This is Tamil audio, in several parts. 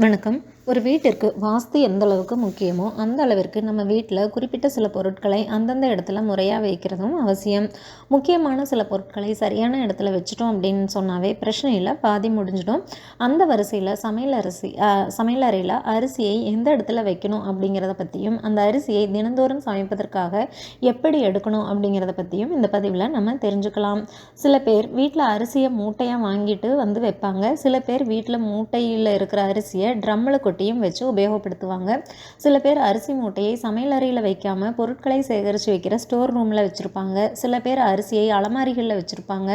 வணக்கம். ஒரு வீட்டிற்கு வாஸ்து எந்த அளவுக்கு முக்கியமோ அந்த அளவிற்கு நம்ம வீட்டில் குறிப்பிட்ட சில பொருட்களை அந்தந்த இடத்துல முறையாக வைக்கிறதும் அவசியம். முக்கியமான சில பொருட்களை சரியான இடத்துல வச்சுட்டோம் அப்படின்னு சொன்னாவே பிரச்சனை இல்லை பாதி முடிஞ்சிடும். அந்த வரிசையில் சமையல் அரிசி சமையல் அறையில் அரிசியை எந்த இடத்துல வைக்கணும் அப்படிங்கிறத பற்றியும் அந்த அரிசியை தினந்தோறும் சமைப்பதற்காக எப்படி எடுக்கணும் அப்படிங்கிறத பற்றியும் இந்த பதிவில் நம்ம தெரிஞ்சுக்கலாம். சில பேர் வீட்டில் அரிசியை மூட்டையாக வாங்கிட்டு வந்து வைப்பாங்க. சில பேர் வீட்டில் மூட்டையில் இருக்கிற அரிசியை ட்ரம்மில் கொட்டி தொட்டியும் வச்சு உபயோகப்படுத்துவாங்க. சில பேர் அரிசி மூட்டையை சமையல் அறையில் வைக்காமல் பொருட்களை சேகரித்து வைக்கிற ஸ்டோர் ரூமில் வச்சுருப்பாங்க. சில பேர் அரிசியை அலமாரிகளில் வச்சுருப்பாங்க.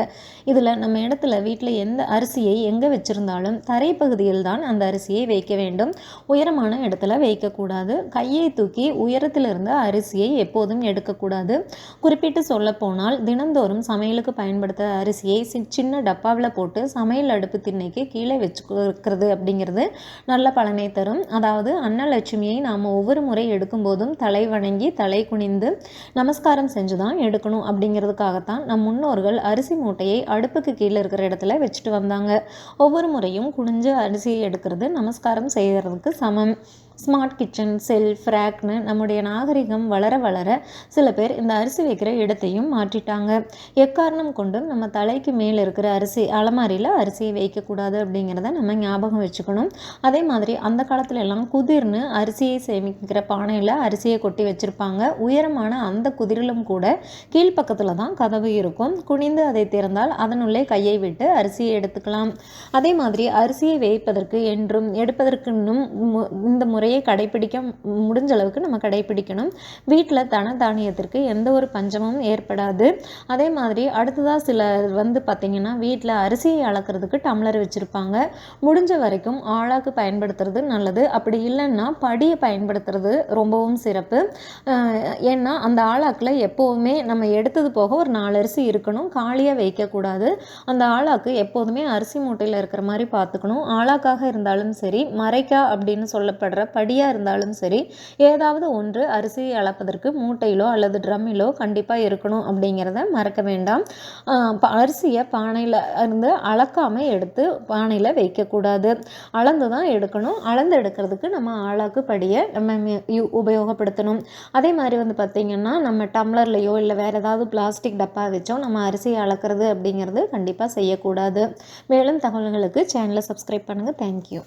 இதில் நம்ம இடத்துல வீட்டில் எந்த அரிசியை எங்கே வச்சுருந்தாலும் தரைப்பகுதியில் தான் அந்த அரிசியை வைக்க வேண்டும். உயரமான இடத்துல வைக்கக்கூடாது கையை தூக்கி உயரத்திலிருந்து அரிசியை எப்போதும் எடுக்கக்கூடாது குறிப்பிட்டு சொல்லப்போனால் தினந்தோறும் சமையலுக்கு பயன்படுத்த அரிசியை சின்ன டப்பாவில் போட்டு சமையல் அடுப்பு திண்ணைக்கு கீழே வச்சுக்கிறது அப்படிங்கிறது நல்ல பலனை தரும். அதாவது அன்னலட்சுமியை நாம் ஒவ்வொரு முறை எடுக்கும்போதும் தலை வணங்கி தலை குனிந்து நமஸ்காரம் செஞ்சு தான் எடுக்கணும் அப்படிங்கிறதுக்காகத்தான் நம் முன்னோர்கள் அரிசி மூட்டையை அடுப்புக்கு கீழே இருக்கிற இடத்துல வச்சுட்டு வந்தாங்க. ஒவ்வொரு முறையும் குனிஞ்சு அரிசியை எடுக்கிறது நமஸ்காரம் செய்கிறதுக்கு சமம். ஸ்மார்ட் கிச்சன் செல்ஃப் ரேக்னு நம்முடைய நாகரிகம் வளர வளர சில பேர் இந்த அரிசி வைக்கிற இடத்தையும் மாற்றிட்டாங்க. எக்காரணம் கொண்டும் நம்ம தலைக்கு மேலே இருக்கிற அரிசி அலமாரியில் அரிசியை வைக்கக்கூடாது அப்படிங்கிறத நம்ம ஞாபகம் வச்சுக்கணும். அதே மாதிரி அந்த காலத்துல எல்லாம் குதிர்னு அரிசியை சேமிக்கிற பானையில் அரிசியை கொட்டி வச்சுருப்பாங்க. உயரமான அந்த குதிரிலும் கூட கீழ்ப்பக்கத்தில் தான் கதவு இருக்கும். குனிந்து அதை திறந்தால் அதனுள்ளே கையை விட்டு அரிசியை எடுத்துக்கலாம். அதே மாதிரி அரிசியை வைப்பதற்கு என்றும் எடுப்பதற்கு இன்னும் இந்த முறை முறையை கடைபிடிக்க முடிஞ்ச அளவுக்கு நம்ம கடைபிடிக்கணும் வீட்டில் தன தானியத்திற்கு எந்த ஒரு பஞ்சமும் ஏற்படாது. அதே மாதிரி அடுத்ததாக சிலர் வந்து பார்த்திங்கன்னா வீட்டில் அரிசியை அளக்கிறதுக்கு டம்ளர் வச்சுருப்பாங்க. முடிஞ்ச வரைக்கும் ஆழாக்கு பயன்படுத்துறது நல்லது. அப்படி இல்லைன்னா படியை பயன்படுத்துறது ரொம்பவும் சிறப்பு. ஏன்னா அந்த ஆளாக்கில் எப்போவுமே நம்ம எடுத்தது போக ஒரு நாலு அரிசி இருக்கணும். காலியாக வைக்கக்கூடாது அந்த ஆளாக்கு எப்போதுமே அரிசி மூட்டையில் இருக்கிற மாதிரி பார்த்துக்கணும் ஆளாக்காக இருந்தாலும் சரி மறைக்கா அப்படின்னு சொல்லப்படுற படியாக இருந்தாலும் சரி ஏதாவது ஒன்று அரிசியை அளப்பதற்கு மூட்டையிலோ அல்லது ட்ரம்மிலோ கண்டிப்பாக இருக்கணும் அப்படிங்கிறத மறக்க வேண்டாம். அரிசியை பானையில் இருந்து அளக்காமல் எடுத்து பானையில் வைக்கக்கூடாது. அளந்து தான் எடுக்கணும். அளந்து எடுக்கிறதுக்கு நம்ம ஆளாக்கு படியை நம்ம உபயோகப்படுத்தணும். அதே மாதிரி வந்து பார்த்திங்கன்னா நம்ம டம்ளர்லையோ இல்லை வேறு ஏதாவது பிளாஸ்டிக் டப்பா வச்சோ நம்ம அரிசியை அளக்கிறது அப்படிங்கிறது கண்டிப்பாக செய்யக்கூடாது. மேலும் தகவல்களுக்கு சேனலை சப்ஸ்கிரைப் பண்ணுங்கள் தேங்க்யூ.